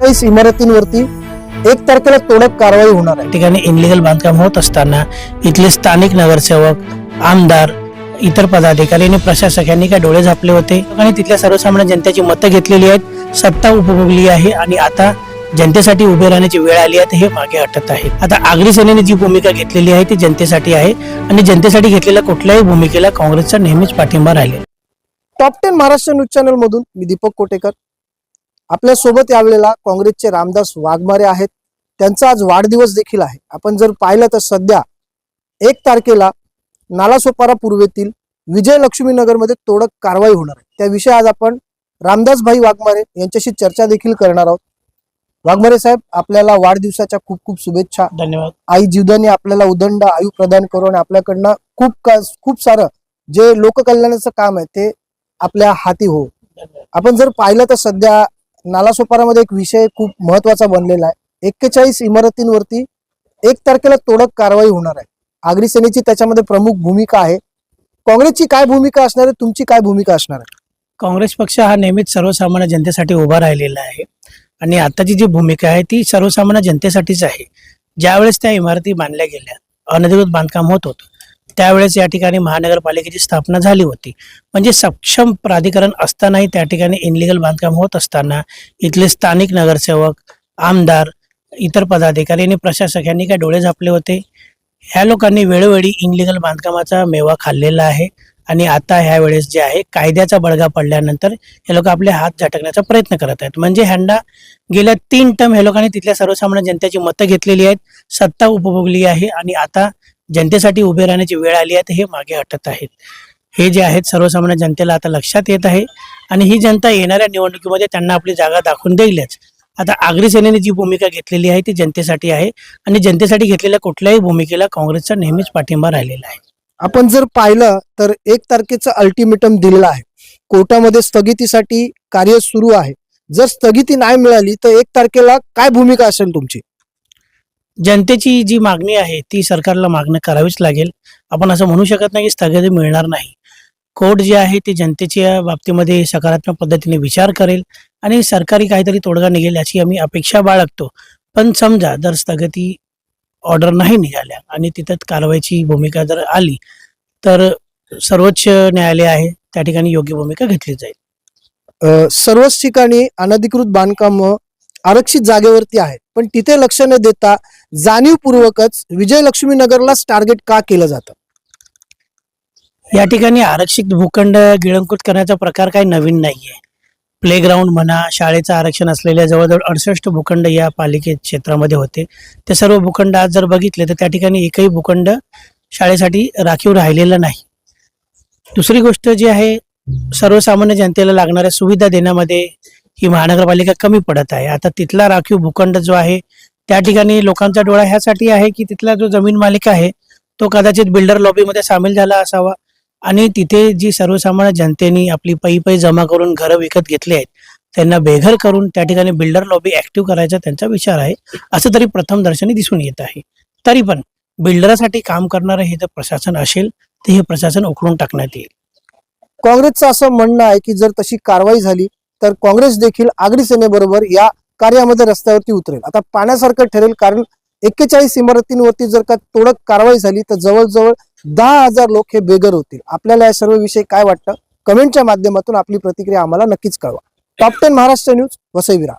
चाळीस इमारतींवरती एक तारखेला तोडक कारवाई होणार आहे. ठिकाणी इनलिगल बांधकाम होत असताना इथले स्थानिक नगरसेवक आमदार इतर पदाधिकारी आणि प्रशासक यांनी काय डोळे झापले होते? आणि तिथल्या सर्वसामान्य जनतेची मतं घेतलेली आहेत. सत्ता उपभोगली आहे आणि आता जनतेसाठी उभे राहण्याची वेळ आली आहे हे मागे हटत आहे. आता आगरी सेनेने जी भूमिका घेतलेली आहे ती जनतेसाठी आहे. आणि जनतेसाठी घेतलेल्या कुठल्याही भूमिकेला काँग्रेसचा नेहमीच पाठिंबा राहील top ten Maharashtra news channel मधून मी दीपक कोटेकर. आपल्यासोबत यावेळेला काँग्रेसचे रामदास वाघमारे आहेत. त्यांचा आज वाढदिवस देखील आहे. आपण जर पाहिलं तर सध्या एक तारखेला नालासोपारा पूर्वेतील विजय लक्ष्मी नगरमध्ये तोडक कारवाई होणार आहे. त्याविषयी आज आपण रामदास भाई वाघमारे यांच्याशी चर्चा देखील करणार आहोत. वाघमारे साहेब आपल्याला वाढदिवसाच्या खूप खूप शुभेच्छा. धन्यवाद. आई जीवदानी आपल्याला उदंड आयु प्रदान करून आपल्याकडनं खूप का- खूप सारं जे लोककल्याणाचं काम आहे ते आपल्या हाती हो. आपण जर पाहिलं तर सध्या नालासोपारामध्ये एक विषय खूप महत्त्वाचा बनलेला आहे. एक्केचाळीस इमारतींवरती एक तारखेला तोडक कारवाई होणार आहे. आगरी सेनेची त्याच्यामध्ये प्रमुख भूमिका आहे. काँग्रेसची काय भूमिका असणार आहे? तुमची काय भूमिका असणार आहे? काँग्रेस पक्ष हा नेहमीच सर्वसामान्य जनतेसाठी उभा राहिलेला आहे. आणि आताची जी भूमिका आहे ती सर्वसामान्य जनतेसाठीच आहे. ज्यावेळेस त्या इमारती बांधल्या गेल्या अनधिकृत बांधकाम होत होतं. त्यावेळेस या ठिकाणी महानगरपालिकेची स्थापना झाली होती. म्हणजे सक्षम प्राधिकरण असतानाही त्या ठिकाणी इनलिगल बांधकाम होत असताना इथले स्थानिक नगरसेवक आमदार इतर पदाधिकारी आणि प्रशासक यांनी काय डोळे झापले होते? ह्या लोकांनी वेळोवेळी इनलिगल बांधकामाचा मेवा खाल्लेला आहे आणि आता ह्या वेळेस जे आहे कायद्याचा बळगा पडल्यानंतर हे लोक आपले हात झटकण्याचा प्रयत्न करत आहेत. म्हणजे ह्यांना गेल्या तीन टर्म हे लोकांनी तिथल्या सर्वसामान्य जनतेची मतं घेतलेली आहेत. सत्ता उपभोगली आहे आणि आता जनतेसाठी उभे राहण्याची वेळ आली आहे हे मागे हटत आहेत. हे जे आहेत सर्वसामान्य जनतेला आता लक्षात येत आहे आणि ही जनता येणाऱ्या निवडणुकीमध्ये त्यांना आपली जागा दाखवून देईलच. आता आगरी सेनेने जी भूमिका घेतलेली आहे ती जनतेसाठी आहे आणि जनतेसाठी घेतलेल्या कुठल्याही भूमिकेला काँग्रेसचा नेहमीच पाठिंबा राहिलेला आहे. आपण जर पाहिलं तर एक तारखेचं अल्टिमेटम दिलेलं आहे. कोर्टामध्ये स्थगितीसाठी कार्य सुरू आहे. जर स्थगिती नाही मिळाली तर एक तारखेला काय भूमिका असेल तुमची? जनतेची जी मागणी आहे ती सरकारला मागणं करावीच लागेल. आपण असं म्हणू शकत नाही की स्थगिती मिळणार नाही. कोर्ट जे आहे ते जनतेच्या बाबतीमध्ये सकारात्मक पद्धतीने विचार करेल आणि सरकारी काहीतरी तोडगा निघेल याची आम्ही अपेक्षा बाळगतो. पण समजा जर स्थगिती ऑर्डर नाही निघाल्या आणि तिथं कारवाईची भूमिका जर आली तर सर्वोच्च न्यायालय आहे त्या ठिकाणी योग्य भूमिका घेतली जाईल. सर्वच ठिकाणी अनधिकृत बांधकाम आरक्षित जागेवरती आहेत. पण तिथे लक्ष न देता जाणीवपूर्वकच विजयलक्ष्मी नगरलाच टार्गेट का केलं जातं? या ठिकाणी आरक्षित भूखंड गिळंकृत करण्याचा प्रकार काही नवीन नाहीये. प्लेग्राऊंड म्हणा शाळेचं आरक्षण असलेल्या जवळजवळ अडसष्ट भूखंड या पालिके क्षेत्रामध्ये होते. ते सर्व भूखंड आज जर बघितले तर त्या ठिकाणी एकही भूखंड शाळेसाठी राखीव राहिलेलं नाही. दुसरी गोष्ट जी आहे सर्वसामान्य जनतेला लागणाऱ्या सुविधा देण्यामध्ये ही महानगरपालिका कमी पडत आहे. आता तिथला राखीव भूखंड जो आहे त्या ठिकाणी लोकांचा डोळा ह्यासाठी आहे की तिथला जो जमीन मालिक आहे तो कदाचित बिल्डर लॉबीमध्ये सामील झाला असावा. आणि तिथे जी सर्वसामान्य जनतेने आपली पै पै जमा करून घरं विकत घेतली आहेत त्यांना बेघर करून त्या ठिकाणी बिल्डर लॉबी ऍक्टिव्ह करायचा त्यांचा विचार आहे असं तरी प्रथम दर्शनी दिसून येत आहे. तरी पण बिल्डरासाठी काम करणारं हे जर प्रशासन असेल तर हे प्रशासन उकळून टाकण्यात येईल. काँग्रेसचं असं म्हणणं आहे की जर तशी कारवाई झाली तर काँग्रेस देखील आगरी सेनेबरोबर या कार्यामध्ये रस्त्यावरती उतरेल. आता पाण्यासारखं ठरेल कारण एक्केचाळीस इमारतींवरती जर का तोडक कारवाई झाली तर जवळजवळ दहा हजार लोक हे बेघर होतील. आपल्याला या सर्व विषयी काय वाटतं? कमेंटच्या माध्यमातून आपली प्रतिक्रिया आम्हाला नक्कीच कळवा. Top ten Maharashtra news Vasai Virar